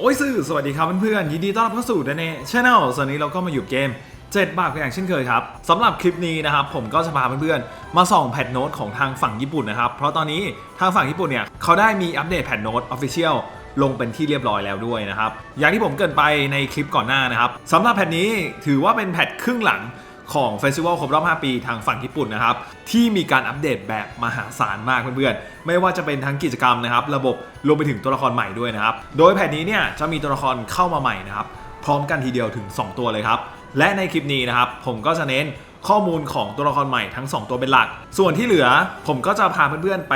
โอ้ยสื่อสวัสดีครับเพื่อนๆยินดีต้อนรับเข้าสู่เดนเน่ช n แนลส่วนนี้เราก็มาอยู่เกม 7 บาทกันอย่างเช่นเคยครับสำหรับคลิปนี้นะครับผมก็จะพาเพื่อนๆมาส่องแพทโน้ตของทางฝั่งญี่ปุ่นนะครับ เพราะตอนนี้ทางฝั่งญี่ปุ่นเนี่ยเขาได้มีอัปเดตแพทโน้ตออฟฟิเชียลลงเป็นที่เรียบร้อยแล้วด้วยนะครับ อย่างที่ผมเกินไปในคลิปก่อนหน้านะครับสำหรับแพทนี้ถือว่าเป็นแพทครึ่งหลัง ของเฟสติวัลครบรอบ 5 ปีทางฝั่งญี่ปุ่นนะครับ ที่มีการอัปเดตแบบมหาศาลมากเพื่อนๆ ไม่ว่าจะเป็นทั้งกิจกรรมนะครับ ระบบรวมไปถึงตัวละครใหม่ด้วยนะครับ โดยแผนนี้เนี่ยจะมีตัวละครเข้ามาใหม่นะครับ พร้อมกันทีเดียวถึง 2 ตัวเลยครับ และในคลิปนี้นะครับผมก็จะเน้นข้อมูลของตัวละครใหม่ทั้ง 2 ตัวเป็นหลัก ส่วนที่เหลือผมก็จะพาเพื่อนๆไป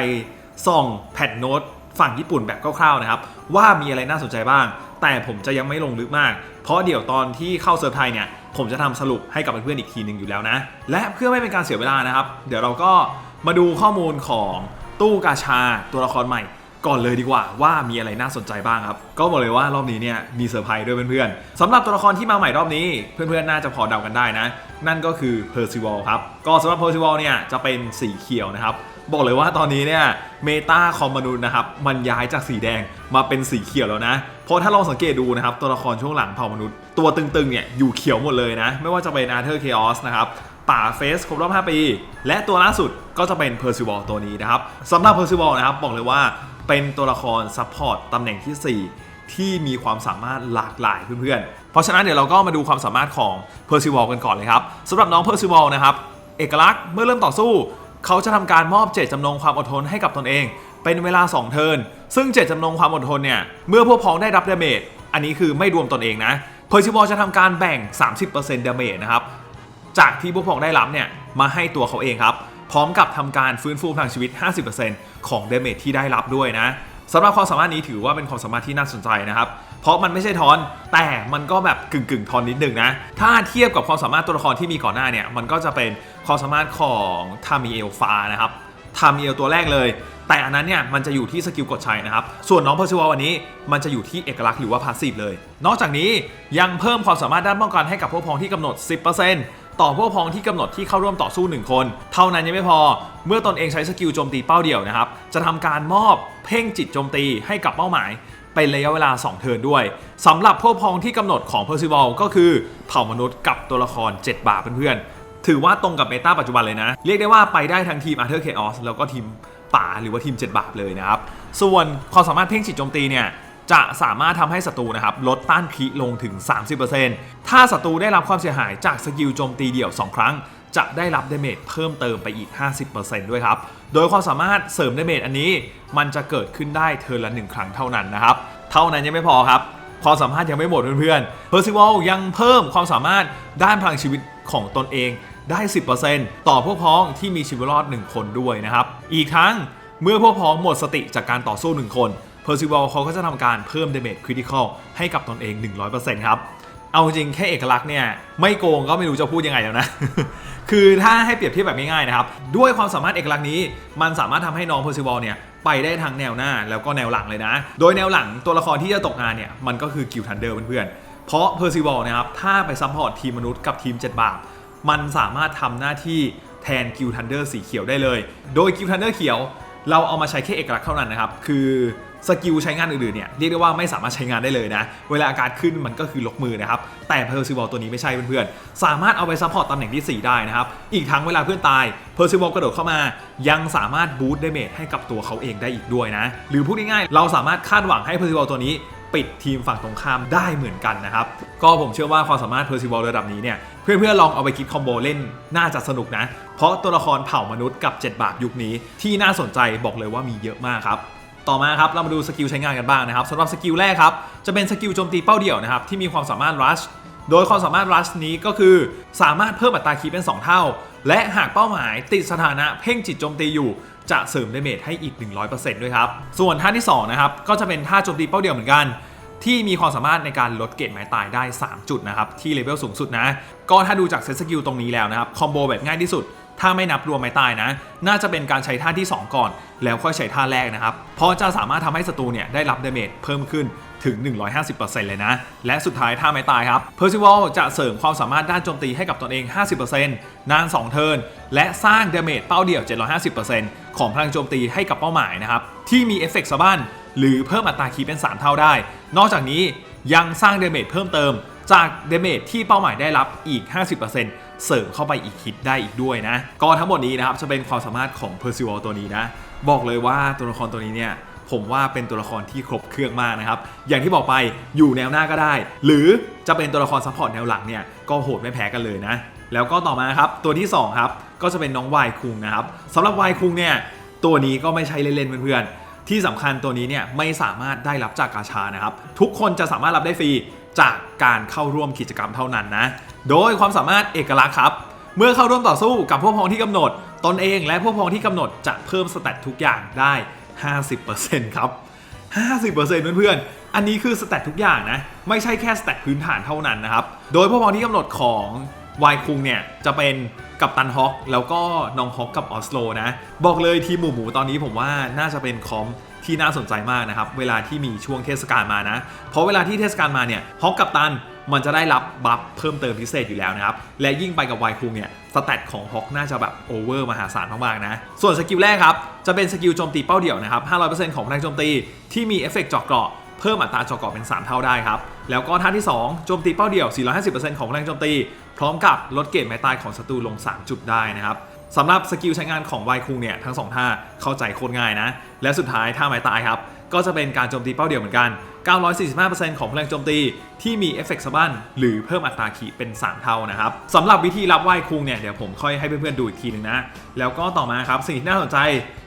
ส่องแพทโน้ตฝั่งญี่ปุ่นแบบคร่าวๆนะครับ ว่ามีอะไรน่าสนใจบ้าง แต่ผมจะยังไม่ลงลึกมาก เพราะเดี๋ยวตอนที่เข้าเซิร์ฟไทยเนี่ย ผมจะทำสรุปให้กับเพื่อนๆอีกทีหนึ่งอยู่แล้วนะ และเพื่อไม่เป็นการเสียเวลานะครับ เดี๋ยวเราก็มาดูข้อมูลของตู้กาชาตัวละครใหม่ ก่อนเลยดีกว่าว่ามีอะไรน่าสนใจบ้างครับ ก็บอกเลยว่ารอบนี้เนี่ยมีเซอร์ไพรส์ด้วยเพื่อนๆสำหรับตัวละครที่มาใหม่รอบนี้ เพื่อนๆน่าจะพอเดากันได้นะ นั่นก็คือเพอร์ซิวอลครับก็สำหรับเพอร์ซิวอลเนี่ยจะเป็นสีเขียวนะครับ บอกเลยว่าตอนนี้เนี่ยเมตาคอมมนุษย์นะครับมันย้ายจากสีแดงมาเป็นสีเขียวแล้วนะเพราะถ้าลองสังเกตดูนะครับตัวละครช่วงหลังเผ่ามนุษย์ ตัวตึงๆเนี่ยอยู่เขียวหมดเลยนะ ไม่ว่าจะเป็นอาร์เธอร์เคออสนะครับป่าเฟสครบรอบ 5 ปี และตัวล่าสุดก็จะเป็นเพอร์ซิวอลตัวนี้นะครับสำหรับเพอร์ซิวอลนะครับบอกเลยว่าเป็นตัวละครซัพพอร์ตตำแหน่งที่ 4ที่มีความสามารถหลากหลายเพื่อนๆ เพราะฉะนั้นเดี๋ยวเราก็มาดูความสามารถของเพอร์ซิวอลกันก่อนเลยครับสำหรับน้องเพอร์ซิวอลนะครับ เอกลักษณ์เมื่อเริ่มต่อสู้ เขาจะทำการมอบเจตจำนงความอดทนให้กับตนเอง เป็นเวลา 2 เทิร์น ซึ่งเจตจำนงความอดทนเนี่ย เมื่อพวกพ้องได้รับดาเมจ อันนี้คือไม่รวมตนเองนะ เพอร์ซิวอลจะทำการแบ่ง 30%ดาเมจนะครับ จากที่พวกพ้องได้รับเนี่ย มาให้ตัวเขาเองครับ พร้อมกับทำการฟื้นฟูพลังชีวิต 50%ของดาเมจที่ได้รับด้วยนะสำหรับความสามารถนี้ถือว่าเป็นความสามารถที่น่าสนใจนะครับ เพราะมันไม่ใช่ทอน แต่มันก็แบบกึ่งกึ่งทอนนิดนึงนะ ถ้าเทียบกับความสามารถตัวละครที่มีก่อนหน้าเนี่ย มันก็จะเป็นความสามารถของทามิเอลฟานะครับทามิเอลตัวแรกเลย แต่อันนั้นเนี่ยมันจะอยู่ที่สกิลกดใช้นะครับ ส่วนน้องเพอร์ซิวอวันนี้มันจะอยู่ที่เอกลักษณ์หรือว่าพาสซีฟเลย นอกจากนี้ยังเพิ่มความสามารถด้านป้องกันให้กับพวกพ้องที่กำหนด 10%ต่อพวกพ้องที่กำหนดที่เข้าร่วมต่อสู้ 1 คน เท่านั้นยังไม่พอ เมื่อตนเองใช้สกิลโจมตีเป้าเดี่ยวนะครับ จะทำการมอบเพ่งจิตโจมตีให้กับเป้าหมาย เป็นระยะเวลา 2 เทิร์นด้วยสำหรับพวกพ้องที่กำหนดของเพอร์ซิวอลก็คือเผ่ามนุษย์กับตัวละคร 7 บาทเพื่อนๆ ถือว่าตรงกับเมตาปัจจุบันเลยนะ เรียกได้ว่าไปได้ทั้งทีมอาร์เธอร์เคออสแล้วก็ทีมป่าหรือว่าทีม 7 บาทเลยนะครับ ส่วนความสามารถเพ่งจิตโจมตีเนี่ยจะสามารถทำให้ศัตรูนะครับลดต้านคีลงถึง 30%ถ้าศัตรูได้รับความเสียหายจากสกิลโจมตีเดี่ยว 2 ครั้ง จะได้รับเดเมจเพิ่มเติมไปอีก 50%ด้วยครับ โดยความสามารถเสริมเดเมจอันนี้ มันจะเกิดขึ้นได้เทิร์นละ1ครั้งเท่านั้นนะครับ เท่านั้นยังไม่พอครับ ความสามารถยังไม่หมดเพื่อนๆเพอร์ซิวอลยังเพิ่มความสามารถด้านพลังชีวิตของตนเองได้ 10%ต่อพวกพ้องที่มีชีวิตรอด 1 คนด้วยนะครับ อีกทั้งเมื่อพวกพ้องหมดสติจากการต่อสู้ 1 คนเพอร์ซิวอลเขาก็จะทำการเพิ่มเดเมจคริติคอลให้กับตนเอง 100%ครับ เอาจริงแค่เอกลักษณ์เนี่ย ไม่โกงก็ไม่รู้จะพูดยังไงแล้วนะ คือถ้าให้เปรียบเทียบแบบง่ายๆนะครับ ด้วยความสามารถเอกลักษณ์นี้ มันสามารถทำให้น้องเพอร์ซิวอลเนี่ยไปได้ทั้งแนวหน้าแล้วก็แนวหลังเลยนะ โดยแนวหลังตัวละครที่จะตกงานเนี่ยมันก็คือกิลทันเดอร์เพื่อนๆ เพราะเพอร์ซิวอลนะครับถ้าไปซัพพอร์ตทีมมนุษย์กับทีมเจ็ดบาปมันสามารถทำหน้าที่แทนกิลทันเดอร์สีเขียวได้เลย โดยกิลทันเดอร์เขียว เราเอามาใช้แค่เอกลักษณ์เท่านั้นนะครับ คือสกิลใช้งานอื่นๆเนี่ยเรียกได้ว่าไม่สามารถใช้งานได้เลยนะ เวลาอาการขึ้นมันก็คือลกมือนะครับ แต่เพอร์ซิวอลตัวนี้ไม่ใช่เพื่อนๆ สามารถเอาไปซัพพอร์ตตำแหน่งที่ 4 ได้นะครับ อีกทั้งเวลาเพื่อนตายเพอร์ซิวอลกระโดดเข้ามา ยังสามารถบูตเดเมจให้กับตัวเขาเองได้อีกด้วยนะ หรือพูดง่ายๆ เราสามารถคาดหวังให้เพอร์ซิวอลตัวนี้ ปิดทีมฝั่งตรงข้ามได้เหมือนกันนะครับ ก็ผมเชื่อว่าความสามารถเพอร์ซิวอลระดับนี้เนี่ยเพื่อนๆลองเอาไปคิดคอมโบเล่นน่าจะสนุกนะ เพราะตัวละครเผ่ามนุษย์กับ 7 บาทยุคนี้ ที่น่าสนใจบอกเลยว่ามีเยอะมากครับต่อมาครับเรามาดูสกิลใช้งานกันบ้างนะครับสำหรับสกิลแรกครับจะเป็นสกิลโจมตีเป้าเดี่ยวนะครับที่มีความสามารถรัช โดยความสามารถรัชนี้ก็คือสามารถเพิ่มอัตราคีเป็น 2 เท่า และหากเป้าหมายติดสถานะเพ่งจิตโจมตีอยู่จะเสริมเดเมจให้อีก 100%ด้วยครับ ส่วนท่าที่2นะครับก็จะเป็นท่าโจมตีเป้าเดียวเหมือนกัน ที่มีความสามารถในการลดเกรดไม้ตายได้ 3 จุดนะครับที่เลเวลสูงสุดนะ ก็ถ้าดูจากเซตสกิลตรงนี้แล้วนะครับคอมโบแบบง่ายที่สุด ถ้าไม่นับรวมไม้ตายนะ น่าจะเป็นการใช้ท่าที่ 2 ก่อน แล้วค่อยใช้ท่าแรกนะครับ เพราะจะสามารถทำให้ศัตรูเนี่ยได้รับเดาเมจเพิ่มขึ้นถึง 150%เลยนะ และสุดท้ายท่าไม้ตายครับเพอร์ซิว l จะเสริมความสามารถด้านโจมตีให้กับตนเอง 50%นาน 2 เทิร์น และสร้างเดาเมจเป้าเดี่ยว 750%ของพลังโจมตีให้กับเป้าหมายนะครับ ที่มีเอฟเฟกต์สะบั้นหรือเพิ่มอัตราคีย์เป็น 3 เท่าได้ นอกจากนี้ยังสร้างเดาเมจเพิ่มเติม จากเดาเมจที่เป้าหมายได้รับอีก 50%เเสริมเข้าไปอีกฮิตได้อีกด้วยนะ ก็ทั้งหมดนี้นะครับจะเป็นความสามารถของ Percival ตัวนี้นะ บอกเลยว่าตัวละครตัวนี้เนี่ยผมว่าเป็นตัวละครที่ครบเครื่องมากนะครับ อย่างที่บอกไปอยู่แนวหน้าก็ได้ หรือจะเป็นตัวละครซัพพอร์ตแนวหลังเนี่ยก็โหดไม่แพ้กันเลยนะ แล้วก็ต่อมาครับตัวที่สองครับ ก็จะเป็นน้องวายคุงนะครับสำหรับวายคุงเนี่ยตัวนี้ก็ไม่ใช่เล่นๆเพื่อนๆ ที่สำคัญตัวนี้เนี่ยไม่สามารถได้รับจากกาชานะครับ ทุกคนจะสามารถรับได้ฟรีจากการเข้าร่วมกิจกรรมเท่านั้นนะ โดยความสามารถเอกลักษณ์ครับ เมื่อเข้าร่วมต่อสู้กับพวกพ้องที่กำหนด ตนเองและพวกพ้องที่กำหนดจะเพิ่มสแตททุกอย่างได้ 50%ครับ 50%เพื่อนๆ อันนี้คือสแตททุกอย่างนะ ไม่ใช่แค่สแตทพื้นฐานเท่านั้นนะครับ โดยพวกพ้องที่กำหนดของวายคุงเนี่ยจะเป็นกับตันฮอกแล้วก็น้องฮอกกับออสโลนะ บอกเลยทีมหมูหมูตอนนี้ผมว่าน่าจะเป็นคอมที่น่าสนใจมากนะครับ เวลาที่มีช่วงเทศกาลมานะ เพราะเวลาที่เทศกาลมาเนี่ยฮอกกับตัน มันจะได้รับบัฟเพิ่มเติมพิเศษอยู่แล้วนะครับ และยิ่งไปกับไวคุงเนี่ยสแตทของฮอกน่าจะแบบโอเวอร์มหาศาลมากๆนะ ส่วนสกิลแรกครับ จะเป็นสกิลโจมตีเป้าเดี่ยวนะครับ 500%ของพลังโจมตีที่มีเอฟเฟกต์เจาะเกราะเพิ่มอัตราเจาะเกราะเป็น 3 เท่าได้ครับ แล้วก็ท่าที่ 2 โจมตีเป้าเดี่ยว 450%ของพลังโจมตี พร้อมกับลดเกรดไม้ตายของศัตรูลง 3 จุดได้นะครับสำหรับสกิลใช้งานของไวคุงเนี่ยทั้ง2ท่าเข้าใจโคตรง่ายนะ และสุดท้ายท่าไม้ตายครับก็จะเป็นการโจมตีเป้าเดี่ยวเหมือนกัน 945%ของพลังโจมตีที่มีเอฟเฟกต์สะบั้นหรือเพิ่มอัตราขีเป็น 3 เท่านะครับสำหรับวิธีรับไหว้คุงเนี่ยเดี๋ยวผมค่อยให้เพื่อนๆดูอีกทีหนึงนะ แล้วก็ต่อมาครับสิ่งที่น่าสนใจ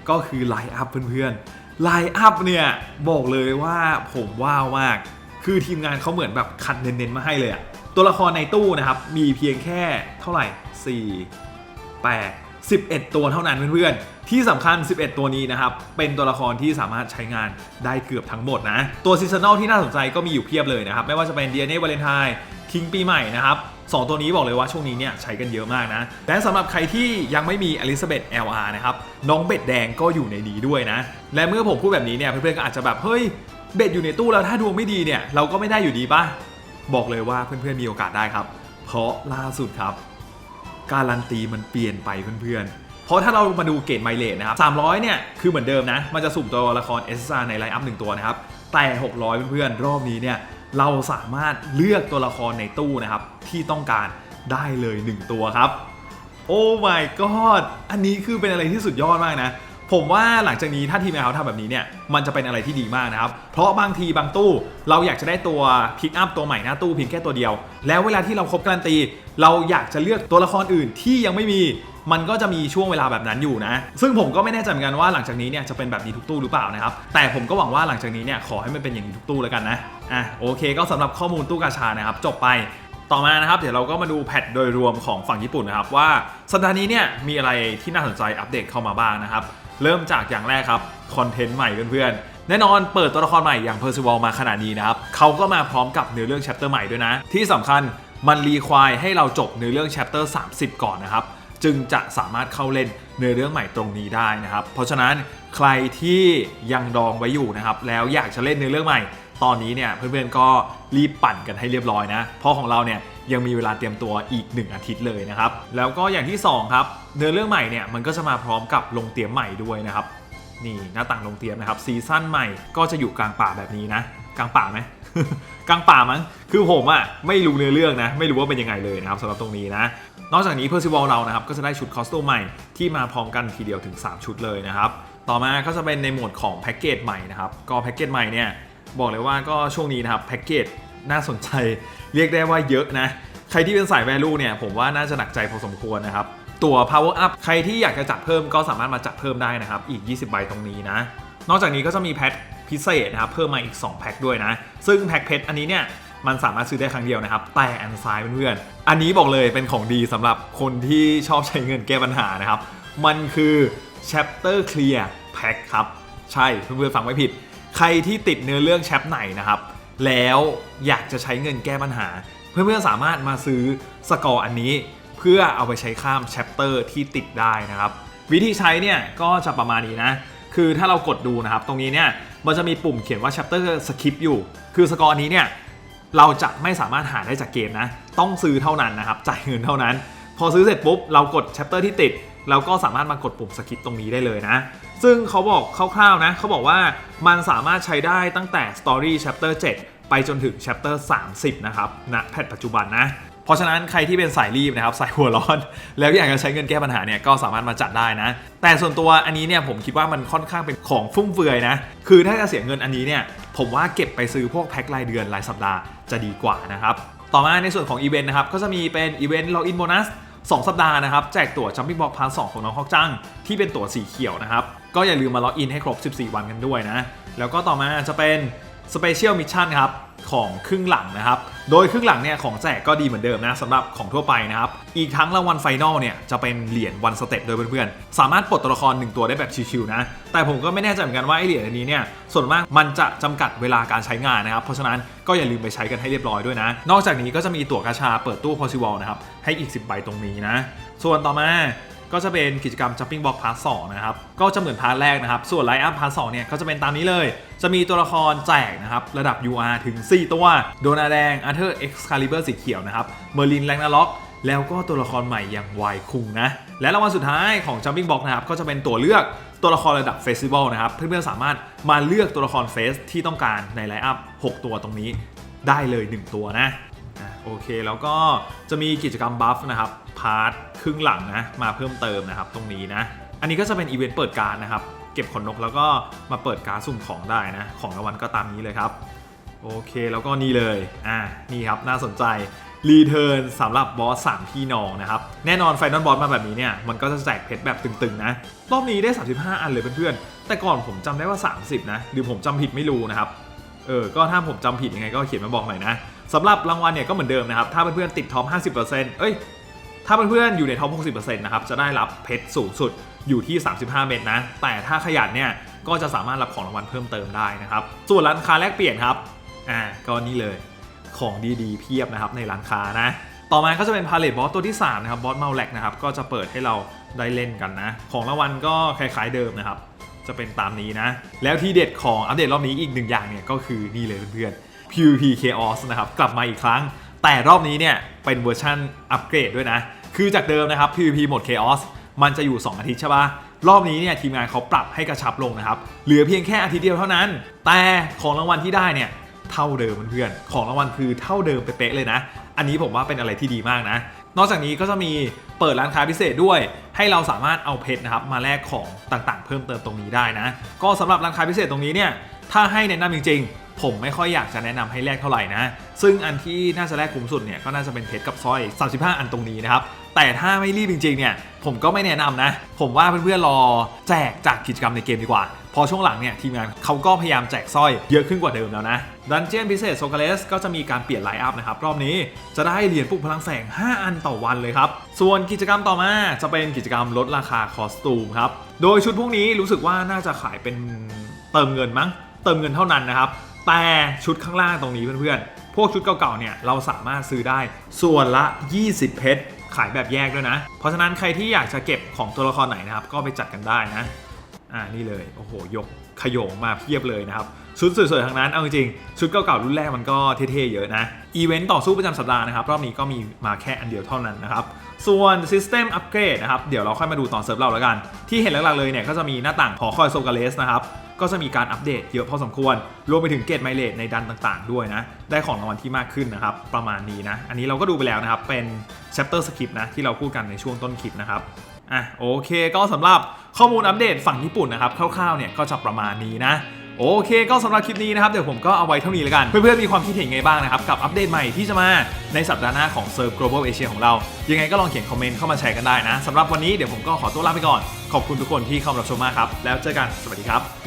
ก็คือไลน์อัพเพื่อนๆไลน์อัพเนี่ยบอกเลยว่าผมว้าวมาก คือทีมงานเขาเหมือนแบบคัดเน้นๆมาให้เลยอะตัวละครในตู้นะครับมีเพียงแค่เท่าไหร่ 4 8 11 ตัวเท่านั้นเพื่อนๆ ที่สำคัญ 11 ตัวนี้นะครับ เป็นตัวละครที่สามารถใช้งานได้เกือบทั้งหมดนะ ตัวซีซันอลที่น่าสนใจก็มีอยู่เพียบเลยนะครับ ไม่ว่าจะเป็น DNA วาเลนไทน์คิงปีใหม่นะครับสองตัวนี้บอกเลยว่าช่วงนี้เนี่ยใช้กันเยอะมากนะ และสำหรับใครที่ยังไม่มีอลิซาเบธ LR นะครับ น้องเบ็ดแดงก็อยู่ในนี้ด้วยนะ และเมื่อผมพูดแบบนี้เนี่ยเพื่อนๆก็อาจจะแบบเฮ้ยเบ็ดอยู่ในตู้แล้วถ้าดวงไม่ดีเนี่ยเราก็ไม่ได้อยู่ดีป่ะบอกเลยว่าเพื่อนๆมีโอกาสได้ครับ เพราะล่าสุดครับ การันตีมันเปลี่ยนไปเพื่อนๆ เพราะถ้าเรามาดูเกรดไมเลทนะครับ 300 เนี่ย คือเหมือนเดิมนะ มันจะสุ่มตัวละคร s อ r ในไลน์อัพหนึ่งตัวนะครับ แต่ 600 เพื่อนๆ รอบนี้เนี่ย เราสามารถเลือกตัวละครในตู้นะครับ ที่ต้องการได้เลย 1 ตัวครับ โอ้ my god อันนี้คือเป็นอะไรที่สุดยอดมากนะ ผมว่าหลังจากนี้ถ้าทีมงานเขาทำแบบนี้เนี่ยมันจะเป็นอะไรที่ดีมากนะครับ เพราะบางทีบางตู้เราอยากจะได้ตัวพิกอัพตัวใหม่หน้าตู้เพียงแค่ตัวเดียว แล้วเวลาที่เราครบการันตี เราอยากจะเลือกตัวละครอื่นที่ยังไม่มีมันก็จะมีช่วงเวลาแบบนั้นอยู่นะ ซึ่งผมก็ไม่แน่ใจเหมือนกันว่าหลังจากนี้เนี่ยจะเป็นแบบนี้ทุกตู้หรือเปล่านะครับ แต่ผมก็หวังว่าหลังจากนี้เนี่ยขอให้มันเป็นอย่างนี้ทุกตู้แล้วกันนะ อะโอเค ก็สำหรับข้อมูลตู้กาชานะครับ จบไป ต่อมานะครับ เดี๋ยวเราก็มาดูแพทโดยรวมของฝั่งญี่ปุ่นนะครับว่าสัปดาห์นี้เนี่ยมีอะไรที่น่าสนใจอัปเดตเข้ามาบ้างนะครับ เริ่มจากอย่างแรกครับคอนเทนต์ใหม่เพื่อนๆ แน่นอนเปิดตัวละครใหม่อย่างเพอร์ซิว l มาขนาดนี้นะครับเขาก็มาพร้อมกับเนื้อเรื่องแชปเตอร์ใหม่ด้วยนะ ที่สำคัญมันรีควายให้เราจบเนื้อเรื่องแชปเตอร์30 ก่อนนะครับจึงจะสามารถเข้าเล่นเนื้อเรื่องใหม่ตรงนี้ได้นะครับ เพราะฉะนั้นใครที่ยังดองไว้อยู่นะครับแล้วอยากจะเล่นเนื้อเรื่องใหม่ ตอนนี้เนี่ยเพื่อนๆก็รีบปั่นกันให้เรียบร้อยนะ เพราะของเราเนี่ยยังมีเวลาเตรียมตัวอีก 1 อาทิตย์เลยนะครับ แล้วก็อย่างที่ 2 ครับ เนื้อเรื่องใหม่เนี่ยมันก็จะมาพร้อมกับลงเตียมใหม่ด้วยนะครับ นี่หน้าต่างลงเตียมนะครับซีซั่นใหม่ก็จะอยู่กลางป่าแบบนี้นะ กลางป่าไหมกลางป่ามั้ง คือผมอะไม่รู้เนื้อเรื่องนะ ไม่รู้ว่าเป็นยังไงเลยนะครับสำหรับตรงนี้นะ นอกจากนี้เพอร์ซิว l เรานะครับ ก็จะได้ชุดคอสตูมใหม่ที่มาพร้อมกันทีเดียวถึง 3 ชุดเลยนะครับ ต่อมาก็จะเป็นในหมวดของแพ็กเกจใหม่นะครับ ก็แพ็กเกจใหม่เนี่ย บอกเลยว่าก็ช่วงนี้นะครับแพ็กเกจน่าสนใจเรียกได้ว่าเยอะนะ ใครที่เป็นสาย value เนี่ยผมว่าน่าจะหนักใจพอสมควรนะครับ ตัว power up ใครที่อยากจะจัดเพิ่มก็สามารถมาจัดเพิ่มได้นะครับ อีก 20 ใบตรงนี้นะ นอกจากนี้ก็จะมีแพ็คพิเศษนะครับเพิ่มมาอีก 2 แพ็คด้วยนะ ซึ่งแพ็คเพชรอันนี้เนี่ยมันสามารถซื้อได้ครั้งเดียวนะครับ แต่อันซ้ายเพื่อนๆอันนี้บอกเลยเป็นของดีสำหรับคนที่ชอบใช้เงินแก้ปัญหานะครับ มันคือ chapter clear pack ครับ ใช่เพื่อนๆฟังไม่ผิด ใครที่ติดเนื้อเรื่องแชปไหนนะครับ แล้วอยากจะใช้เงินแก้ปัญหา เพื่อนๆสามารถมาซื้อสกอร์อันนี้เพื่อเอาไปใช้ข้ามแชปเตอร์ที่ติดได้นะครับ วิธีใช้เนี่ยก็จะประมาณนี้นะ คือถ้าเรากดดูนะครับ ตรงนี้เนี่ยมันจะมีปุ่มเขียนว่า chapter skip อยู่ คือสกอร์นี้เนี่ยเราจะไม่สามารถหาได้จากเกมนะ ต้องซื้อเท่านั้นนะครับ จ่ายเงินเท่านั้น พอซื้อเสร็จปุ๊บ เรากด chapter ที่ติด เราก็สามารถมากดปุ่ม skip ตรงนี้ได้เลยนะ ซึ่งเขาบอกคร่าวๆนะเขาบอกว่ามันสามารถใช้ได้ตั้งแต่ story chapter 7 ไปจนถึง chapter 30 นะครับณแพทปัจจุบันนะเพราะฉะนั้นใครที่เป็นสายรีบนะครับสายหัวร้อน แล้วอยากจะใช้เงินแก้ปัญหาเนี่ยก็สามารถมาจัดได้นะ แต่ส่วนตัวอันนี้เนี่ยผมคิดว่ามันค่อนข้างเป็นของฟุ่มเฟือยนะ คือถ้าจะเสียเงินอันนี้เนี่ยผมว่าเก็บไปซื้อพวกแพ็ครายเดือนรายสัปดาห์จะดีกว่านะครับ ต่อมาในส่วนของอีเวนต์นะครับก็จะมีเป็นอีเวนต์ล็อกอินโบนัส 2 สัปดาห์นะครับ แจกตั๋วจัมปิ้งบ็อกพาร์ท2ของน้องฮอกจัง ที่เป็นตั๋วสีเขียวนะครับ ก็อย่าลืมมาล็อกอินให้ครบ 14 วันกันด้วยนะ แล้วก็ต่อมาจะเป็นสเปเชียลมิชชั่นครับ ของครึ่งหลังนะครับ โดยครึ่งหลังเนี่ยของแจกก็ดีเหมือนเดิมนะสำหรับของทั่วไปนะครับ อีกทั้งรางวัลไฟนอลเนี่ยจะเป็นเหรียญวันสเต็ปโดยเพื่อนๆ สามารถปลดตัวละคร 1 ตัวได้แบบชิวๆนะ แต่ผมก็ไม่แน่ใจเหมือนกันว่าไอเหรียญอันนี้เนี่ยส่วนมากมันจะจำกัดเวลาการใช้งานนะครับ เพราะฉะนั้นก็อย่าลืมไปใช้กันให้เรียบร้อยด้วยนะ นอกจากนี้ก็จะมีตั๋วกาชาเปิดตู้ possible นะครับให้อีก 10ใบตรงนี้นะ ส่วนต่อมา ก็จะเป็นกิจกรรม Jumping Box Part 2นะครับ ก็จะเหมือนพาร์ทแรกนะครับ ส่วน Line Up Part 2เนี่ย ก็จะเป็นตามนี้เลย จะมีตัวละครแจกนะครับ ระดับ UR ถึง 4 ตัว โดนาแดง Arthur Excalibur สีเขียวนะครับ เมอร์ลินแลงนาล็อกแล้วก็ตัวละครใหม่อย่างวายคุงนะ และรางวัลสุดท้ายของ Jumping Box นะครับ ก็จะเป็นตัวเลือกตัวละครระดับเฟสติวัลนะครับ เพื่อนๆสามารถมาเลือกตัวละครเฟสที่ต้องการในไลน์อัพ6ตัวตรงนี้ได้เลย 1 ตัวนะ โอเค แล้วก็จะมีกิจกรรมบัฟนะครับ พาร์ท ครึ่งหลังนะมาเพิ่มเติมนะครับตรงนี้นะ อันนี้ก็จะเป็นอีเวนต์เปิดการนะครับเก็บขนนกแล้วก็มาเปิดการสุ่มของได้นะของรางวัลก็ตามนี้เลยครับโอเคแล้วก็นี่เลยอ่านี่ครับน่าสนใจรีเทิร์นสำหรับบอสสามพี่น้องนะครับ แน่นอนไฟนอลบอสมาแบบนี้เนี่ย มันก็จะแจกเพชรแบบตึง ๆ นะ รอบนี้ได้ 35 อันเลยเพื่อนๆ แต่ก่อนผมจำได้ว่า 30 นะ หรือผมจำผิดไม่รู้นะครับ เออ ก็ถ้าผมจำผิดยังไงก็เขียนมาบอกหน่อยนะสำหรับรางวัลเนี่ยก็เหมือนเดิมนะครับ ถ้าเพื่อนๆติดท็อป 50%เอ้ย ถ้าเพื่อนๆอยู่ในท็อป 60%นะครับจะได้รับเพชรสูงสุดอยู่ที่ 35 เม็ดนะ แต่ถ้าขยันเนี่ยก็จะสามารถรับของรางวัลเพิ่มเติมได้นะครับ ส่วนร้านค้าแลกเปลี่ยนครับ อ่า ก็นี่เลย ของดีๆ เพียบนะครับในร้านค้านะ ต่อมาก็จะเป็นพาเลตบอสตัวที่ 3 นะครับ บอสเมาแลกนะครับ ก็จะเปิดให้เราได้เล่นกันนะ ของรางวัลก็คล้ายๆเดิมนะครับ จะเป็นตามนี้นะ แล้วที่เด็ดของอัปเดตรอบนี้อีกหนึ่งอย่างเนี่ยก็คือนี่เลยเพื่อนๆ PVP Chaos นะครับ กลับมาอีกครั้ง แต่รอบนี้เนี่ยเป็นเวอร์ชันอัปเกรดด้วยนะ คือจากเดิมนะครับ PVP โหมด Chaos มันจะอยู่ 2 อาทิตย์ใช่ปะรอบนี้เนี่ยทีมงานเขาปรับให้กระชับลงนะครับ เหลือเพียงแค่อาทิตย์เดียวเท่านั้น แต่ของรางวัลที่ได้เนี่ยเท่าเดิมเพื่อนๆของรางวัลคือเท่าเดิมเป๊ะเลยนะ อันนี้ผมว่าเป็นอะไรที่ดีมากนะ นอกจากนี้ก็จะมีเปิดร้านค้าพิเศษด้วย ให้เราสามารถเอาเพชรนะครับมาแลกของต่างๆ เพิ่มเติมตรงนี้ได้นะ ก็สำหรับร้านค้าพิเศษตรงนี้เนี่ยถ้าให้แนะนำจริงๆ ผมไม่ค่อยอยากจะแนะนำให้แลกเท่าไหร่นะ ซึ่งอันที่น่าจะแลกคุ้มสุดเนี่ยก็น่าจะเป็นเพชรกับสร้อย 35 อันตรงนี้นะครับแต่ถ้าไม่รีบจริงๆเนี่ยผมก็ไม่แนะนำนะ ผมว่าเพื่อนๆรอแจกจากกิจกรรมในเกมดีกว่า พอช่วงหลังเนี่ยทีมงานเขาก็พยายามแจกสร้อยเยอะขึ้นกว่าเดิมแล้วนะ ดันเจียนพิเศษโซกาเลสก็จะมีการเปลี่ยนไลน์อัพนะครับ รอบนี้จะได้เหรียญปลุกพลังแสง 5 อันต่อวันเลยครับ ส่วนกิจกรรมต่อมาจะเป็นกิจกรรมลดราคาคอสตูมครับ โดยชุดพวกนี้รู้สึกว่าน่าจะขายเป็นเติมเงินมั้ง เติมเงินเท่านั้นนะครับ แต่ชุดข้างล่างตรงนี้เพื่อนๆ พวกชุดเก่าๆเนี่ยเราสามารถซื้อได้ส่วนละ 20 เพชรขายแบบแยกด้วยนะ เพราะฉะนั้นใครที่อยากจะเก็บของตัวละครไหนนะครับก็ไปจัดกันได้นะ อ่านี่เลย โอ้โห ยกขโยงมาเพียบเลยนะครับ ชุดสวยๆทั้งนั้น เอาจริงๆชุดเก่าๆรุ่นแรกมันก็เท่ๆเยอะนะ อีเวนต์ต่อสู้ประจำสัปดาห์นะครับ รอบนี้ก็มีมาแค่อันเดียวเท่านั้นนะครับ ส่วน System Upgrade นะครับ เดี๋ยวเราค่อยมาดูตอนเซิร์ฟเราแล้วกัน ที่เห็นหลักๆเลยเนี่ยก็จะมีหน้าต่างหอคอยโซกาเลสนะครับ ก็จะมีการอัปเดตเยอะพอสมควร รวมไปถึงเกตไมเลดในดันต่างๆ ด้วยนะ ได้ของรางวัลที่มากขึ้นนะครับ ประมาณนี้นะ อันนี้เราก็ดูไปแล้วนะครับ เป็น chapter skip นะที่เราพูดกันในช่วงต้นคลิปนะครับอะโอเค ก็สำหรับข้อมูลอัปเดตฝั่งญี่ปุ่นนะครับคร่าวๆเนี่ยก็จะประมาณนี้นะ โอเคก็สำหรับคลิปนี้นะครับ เดี๋ยวผมก็เอาไว้เท่านี้แล้วกัน เพื่อนๆมีความคิดเห็นไงบ้างนะครับ กับอัปเดตใหม่ที่จะมาในสัปดาห์หน้าของ Serve Global Asia ของเรา ยังไงก็ลองเขียนคอมเมนต์เข้ามาแชร์กันได้นะสำหรับวันนี้เดี๋ยวผมก็ขอตัวลาไปก่อน ขอบคุณทุกคนที่เข้ามารับชมมากครับแล้วเจอกันสวัสดีครับ